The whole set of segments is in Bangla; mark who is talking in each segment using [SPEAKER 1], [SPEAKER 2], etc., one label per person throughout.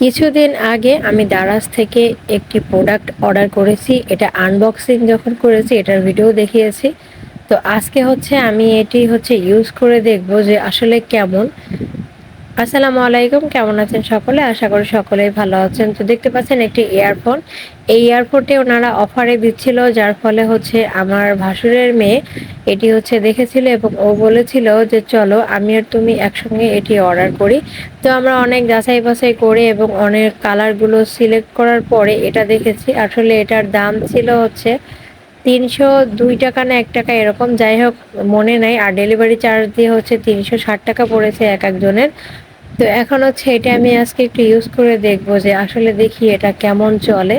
[SPEAKER 1] কিছুদিন আগে আমি দারাজ থেকে একটি প্রোডাক্ট অর্ডার করেছি। এটা আনবক্সিং যখন করেছি, এটার ভিডিও দেখিয়েছি। তো আজকে হচ্ছে আমি এটি হচ্ছে ইউজ করে দেখব যে আসলে কেমন। আসসালামু আলাইকুম, কেমন আছেন সকলে? আশা করি সকলেই ভালো আছেন। তো দেখতে পাচ্ছেন একটি ইয়ারফোন এই এয়ারপোর্টে ওনারা অফারে দিচ্ছিল, যার ফলে হচ্ছে আমার ভাসুরের মেয়ে এটি হচ্ছে দেখেছিল এবং ও বলেছিল যে, চলো আমি আর তুমি একসঙ্গে এটি অর্ডার করি। তো আমরা অনেক যাচাই বাছাই করে এবং অনেক কালারগুলো সিলেক্ট করার পরে এটা দেখেছি। আসলে এটার দাম ছিল হচ্ছে তিনশো দুই টাকা না এক টাকা এরকম। যাই হোক, মনে নাই। আর ডেলিভারি চার্জ দিয়ে হচ্ছে তিনশো ষাট টাকা পড়েছে এক একজনের। তো এখন হচ্ছে এটা আমি আজকে একটু ইউজ করে দেখব যে আসলে দেখি এটা কেমন চলে।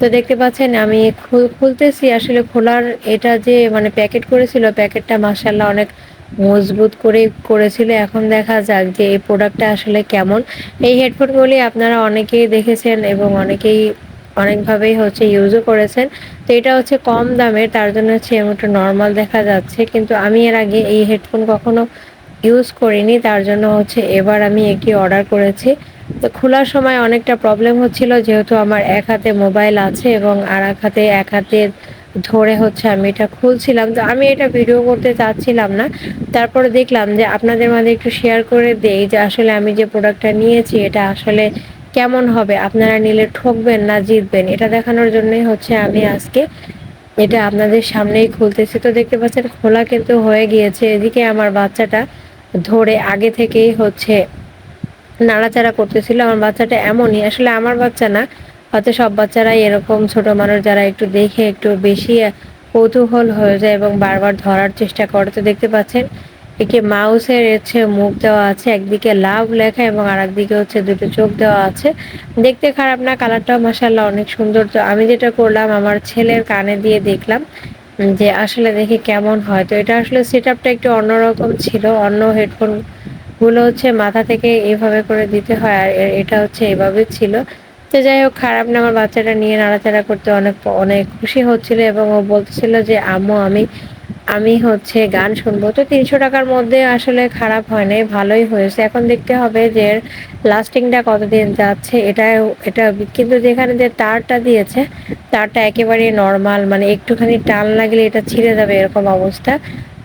[SPEAKER 1] তো দেখতে পাচ্ছেন আমি খুলতেছি আসলে খোলার এটা যে মানে প্যাকেট করেছিল প্যাকেটটা মাসাল্লাহ অনেক মজবুত করে করেছিল। এখন দেখা যাক যে এই প্রোডাক্টটা আসলে কেমন। এই হেডফোনগুলি আপনারা অনেকেই দেখেছেন এবং অনেকেই অনেকভাবেই হচ্ছে ইউজও করেছেন। তো এটা হচ্ছে কম দামের, তার জন্য হচ্ছে এমন একটু নর্মাল দেখা যাচ্ছে। কিন্তু আমি এর আগে এই হেডফোন কখনো ইউজ করিনি, তার জন্য হচ্ছে এবার আমি একটি অর্ডার করেছি। তো খোলার সময় অনেকটা প্রবলেম হচ্ছিল, যেহেতু আমার এক হাতে মোবাইল আছে এবং আর এক হাতে এক হাতে ধরে হচ্ছে আমি এটা খুলছিলাম। তো আমি এটা ভিডিও করতে চাচ্ছিলাম না। তারপরে দেখলাম যে আপনাদের মাঝে একটু শেয়ার করে দেই যে আসলে আমি যে প্রোডাক্টটা নিয়েছি, এটা আসলে কেমন হবে? আপনারা নিলে ঠকবেন না জিতবেন? এটা দেখানোর জন্যই হচ্ছে আমি আজকে এটা আপনাদের সামনেই খুলতেছি। তো দেখতে পাচ্ছেন, খোলা কিন্তু হয়ে গিয়েছে। এদিকে আমার বাচ্চাটা ধরে আগে থেকেই হচ্ছে নাড়াচাড়া করতেছিল আমার বাচ্চাটা এমনই। আসলে আমার বাচ্চা না, হয়তো সব বাচ্চারাই এরকম ছোট মানুষ যারা একটু দেখে একটু বেশি কৌতূহল হয়ে যায় এবং বারবার ধরার চেষ্টা করে। তো দেখতে পাচ্ছেন, একে মাউসের হচ্ছে মুখ দেওয়া আছে, একদিকে লাভ লেখা এবং আর একদিকে হচ্ছে দুটো চোখ দেওয়া আছে। দেখতে খারাপ না, কালারটাও মাসাল্লাহ অনেক সুন্দর। তো আমি যেটা করলাম, আমার ছেলের কানে দিয়ে দেখলাম যে আসলে দেখি কেমন হয়। তো এটা আসলে সেট আপটা একটু অন্যরকম ছিল। অন্য হেডফোনগুলো হচ্ছে মাথা থেকে এভাবে করে দিতে হয় আর এটা হচ্ছে এভাবে ছিল। তো যাই হোক, খারাপ না, আমার বাচ্চাটা নিয়ে নাড়াচাড়া করতে অনেক অনেক খুশি হচ্ছিল এবং ও বলতেছিল যে, আম্মু, আমি আমি হচ্ছে গান শুনব। তো তিনশো টাকার মধ্যে আসলে খারাপ হয় নাই, ভালোই হয়েছে। এখন দেখতে হবে যে লাস্টিংটা কতদিন যাচ্ছে এটা এটা কিন্তু যেখানে যে তারটা দিয়েছে, তারটা একেবারে নর্মাল মানে একটুখানি টান লাগলে এটা ছিঁড়ে যাবে এরকম অবস্থা।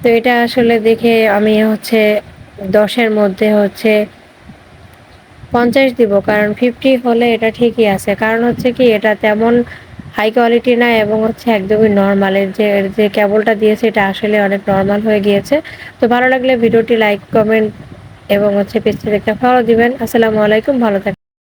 [SPEAKER 1] তো এটা আসলে দেখে আমি হচ্ছে দশের মধ্যে হচ্ছে পঞ্চাশ দিব, কারণ ফিফটি হলে এটা ঠিকই আছে। কারণ হচ্ছে কি, এটা তেমন হাই কোয়ালিটি না এবং হচ্ছে একদমই নর্মালের যে যে কেবলটা দিয়েছে এটা আসলে অনেক নর্মাল হয়ে গিয়েছে। তো ভালো লাগলে ভিডিওটি লাইক কমেন্ট এবং হচ্ছে পেজটি দেখতে ফলো দিবেন। আসসালামু আলাইকুম, ভালো থাকবেন।